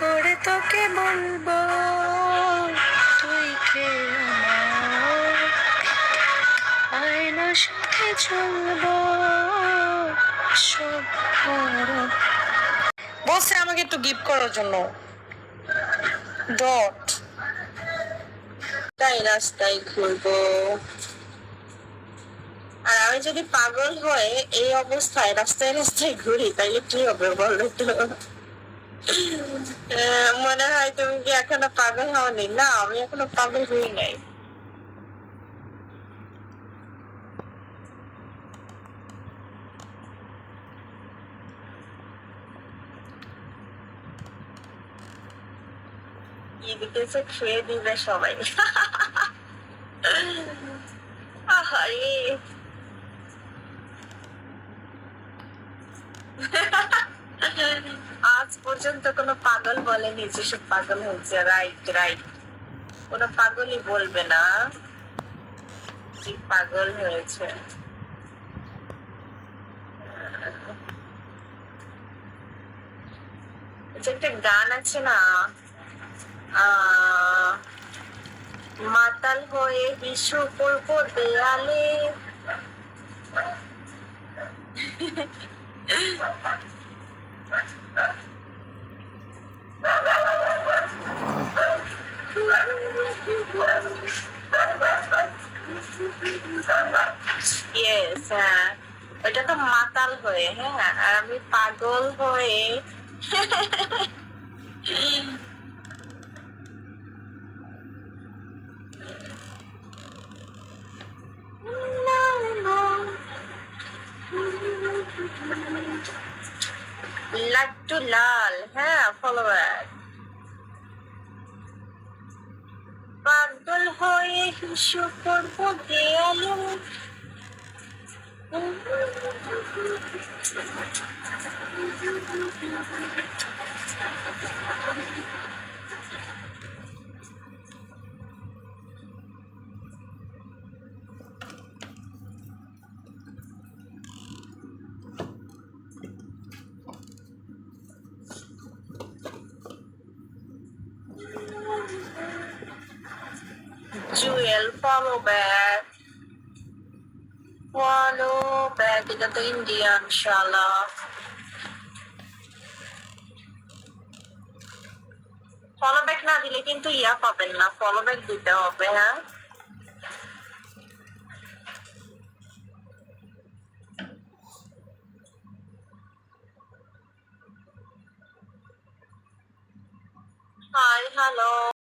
করে তোকে বলব, তুই কে আয়না সাথে চলবো। বলছে আমাকে একটু গিফট করার জন্য। ডট। তাই রাস্তায় ঘুরবো। আর আমি যদি পাগল হয়ে এই অবস্থায় রাস্তায় রাস্তায় ঘুরি, তাইলে কি হবে বলো তো? মনে হয় তুমি কি এখনও পাগল হওনি? না, আমি এখনও পাগল হই নাই। এদিকে খেয়ে দিবে সবাই। আহারে। পর্যন্ত কোনো পাগল বলেনি যে সে পাগল হয়েছে। রাইট রাইট কোনো পাগলই বলবে না যে পাগল হয়েছে। যে একটা গান আছে না? মাতাল হয়ে বিশু করব দেয়ালে। ইয়েস হ্যাঁ। ওটা তো মাতাল হয়ে হ্যাঁ। আর আমি পাগল হয়ে। লাট্টু লাল হ্যাঁ ফলোয়ার পাগল হয়ে হিসু করব দেয়ালে Jewel follow back follow back এটা তো ইন্ডিয়ান শালা ফলো ব্যাক না দিলে কিন্তু ইয়া পাবেন না ফলো ব্যাক দিতে হবে হ্যাঁ হাই হ্যালো